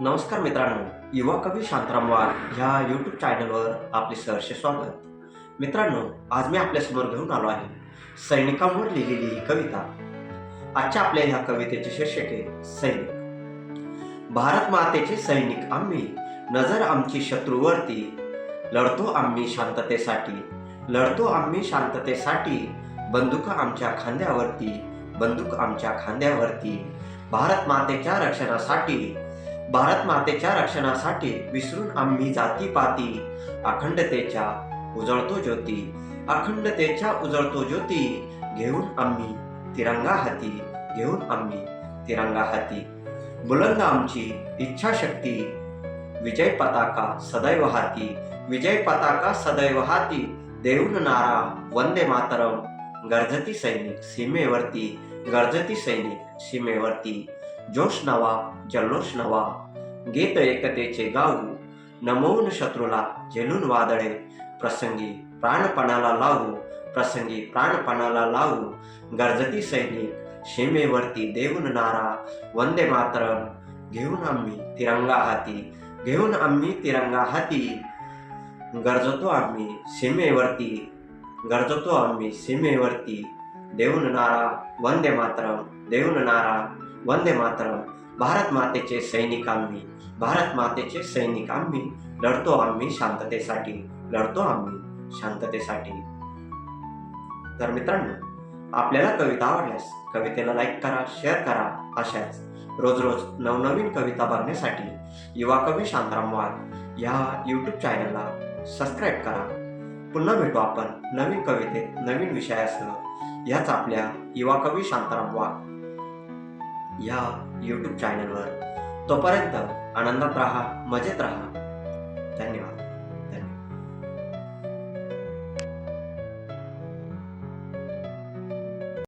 नमस्कार मित्रांनो युवा कवी शांताराम वाघ ह्या यूट्यूब चॅनलवर आपले सहर्ष स्वागत. मित्रांनो आज मी आपल्यासमोर घेऊन आलो आहे. सैनिकांवर लिहिलेली ही कविता. आजच्या आपल्या ह्या कवितेचे शीर्षक आहे सैनिक. भारत मातेचे सैनिक आम्ही नजर आमची शत्रूवरती. लढतो आम्ही शांततेसाठी लढतो आम्ही शांततेसाठी. बंदूक आमच्या खांद्यावरती बंदूक आमच्या खांद्यावरती. भारत मातेच्या रक्षणासाठी भारत मातेच्या रक्षणासाठी विसरून आम्ही जातीपाती अखंडतेच्या उजळतो ज्योती अखंडतेच्या उजळतो ज्योती घेऊन आम्ही तिरंगा हाती घेऊन आम्ही तिरंगा हाती. बुलंद आमची इच्छाशक्ती विजय पताका सदैव हाती विजय पताका सदैव हाती देऊन नारा वंदे मातरम गरजती सैनिक सीमेवरती गरजती सैनिक सीमेवरती. जोश नवा जल्लोष नवा गीत एकतेचे गाऊ नमवून शत्रूला झेलून वादळे प्रसंगी प्राणपणाला लावू प्रसंगी प्राणपणाला लावू गरजती सैनिक सीमेवरती देऊन नारा वंदे मातरम घेऊन आम्ही तिरंगा हाती घेऊन आम्ही तिरंगा हाती गरजतो आम्ही सीमेवरती गरजतो आम्ही सीमेवरती देऊन नारा वंदे मातरम देऊन नारा वंदे मातरम. भारत मातेचे सैनिक आम्ही. भारत मातेचे सैनिक आम्ही. लढतो आम्ही शांततेसाठी. लढतो आम्ही शांततेसाठी. तर मित्रांनो आपल्याला कविता आवडल्यास कवितेला लाईक करा शेअर करा अशाच रोज रोज नवनवीन कविता बघण्यासाठी युवा कवी शांताराम वाघ ह्या यूट्यूब चॅनलला सबस्क्राईब करा. पुन्हा भेटू आपण नवीन कवितेत नवीन विषयासह. ह्याच आपल्या युवा कवी शांताराम वाघ. या यूट्यूब चॅनलवर तोपर्यंत आनंदात राहा मजेत राहा. धन्यवाद.